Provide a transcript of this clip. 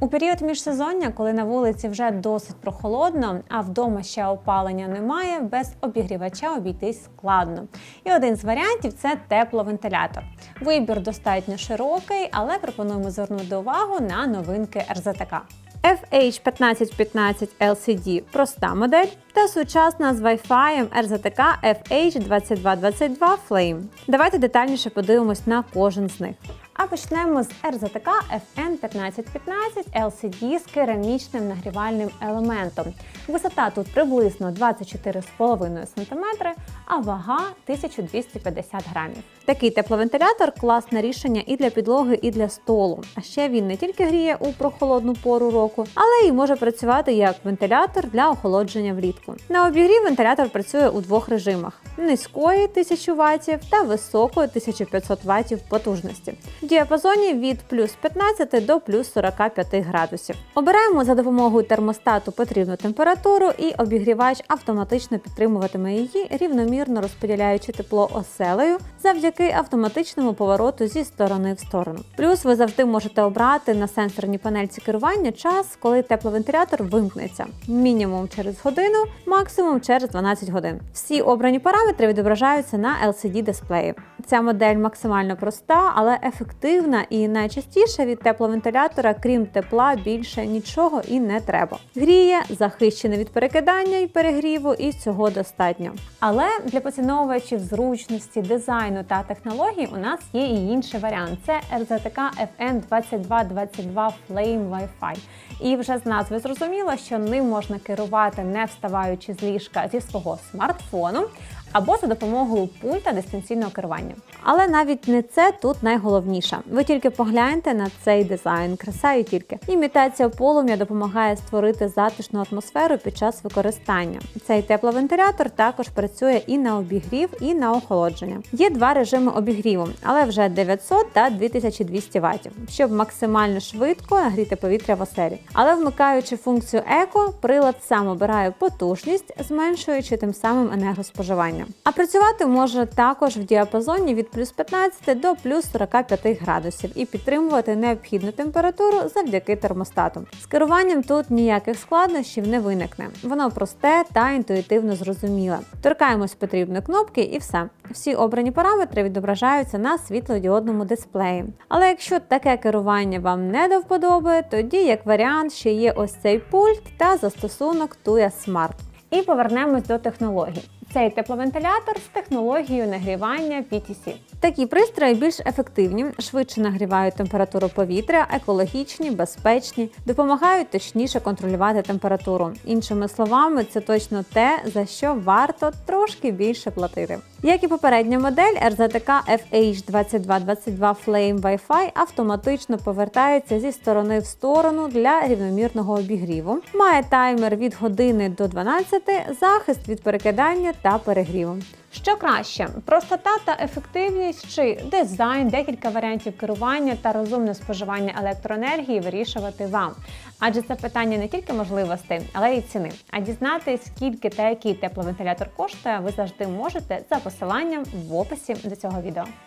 У період міжсезоння, коли на вулиці вже досить прохолодно, а вдома ще опалення немає, без обігрівача обійтись складно. І один з варіантів це тепловентилятор. Вибір достатньо широкий, але пропонуємо звернути увагу на новинки РЗТК. FH1515 LCD проста модель та сучасна з Wi-Fi RZTK FH2222 Flame. Давайте детальніше подивимось на кожен з них. А почнемо з RZTK FN1515 LCD з керамічним нагрівальним елементом. Висота тут приблизно 24,5 см, а вага 1250 грамів. Такий тепловентилятор класне рішення і для підлоги, і для столу. А ще він не тільки гріє у прохолодну пору року, але й може працювати як вентилятор для охолодження влітку. На обігрів вентилятор працює у двох режимах: низької 1000 Вт та високої 1500 Вт потужності в діапазоні від плюс 15 до плюс 45 градусів. Обираємо за допомогою термостату потрібну температуру, і обігрівач автоматично підтримуватиме її, рівномірно розподіляючи тепло оселею завдяки автоматичному повороту зі сторони в сторону. Плюс ви завжди можете обрати на сенсорній панельці керування час, коли тепловентилятор вимкнеться мінімум через годину, максимум через 12 годин. Всі обрані параметри відображаються на LCD дисплеї. Ця модель максимально проста, але ефективна і найчастіше від тепловентилятора, крім тепла, більше нічого і не треба. Гріє, захищений від перекидання і перегріву, і цього достатньо. Але для поціновувачів зручності, дизайну та технологій у нас є і інший варіант: це RZTK FN2222 Flame Wi-Fi. І вже з назви зрозуміло, що ним можна керувати, не вставаючи з ліжка зі свого смартфону або за допомогою пульта дистанційного керування. Але навіть не це тут найголовніше. Ви тільки погляньте на цей дизайн, краса і тільки. Імітація полум'я допомагає створити затишну атмосферу під час використання. Цей тепловентилятор також працює і на обігрів, і на охолодження. Є два режими обігріву, але вже 900 та 2200 Вт, щоб максимально швидко нагріти повітря в оселі. Але вмикаючи функцію еко, прилад сам обирає потужність, зменшуючи тим самим енергоспоживання. А працювати може також в діапазоні від плюс 15 до плюс 45 градусів і підтримувати необхідну температуру завдяки термостату. З керуванням тут ніяких складнощів не виникне. Воно просте та інтуїтивно зрозуміле. Торкаємось потрібної кнопки і все. Всі обрані параметри відображаються на світлодіодному дисплеї. Але якщо таке керування вам не до вподоби, тоді як варіант ще є ось цей пульт та застосунок Tuya Smart. І повернемось до технологій. Цей тепловентилятор з технологією нагрівання PTC. Такі пристрої більш ефективні, швидше нагрівають температуру повітря, екологічні, безпечні, допомагають точніше контролювати температуру. Іншими словами, це точно те, за що варто трошки більше платити. Як і попередня модель, RZTK FH2222 Flame Wi-Fi автоматично повертається зі сторони в сторону для рівномірного обігріву. Має таймер від години до 12, захист від перекидання та перегріву. Що краще, простота та ефективність чи дизайн, декілька варіантів керування та розумне споживання електроенергії вирішувати вам. Адже це питання не тільки можливостей, але й ціни. А дізнатись, скільки та який тепловентилятор коштує, ви завжди можете за посиланням в описі до цього відео.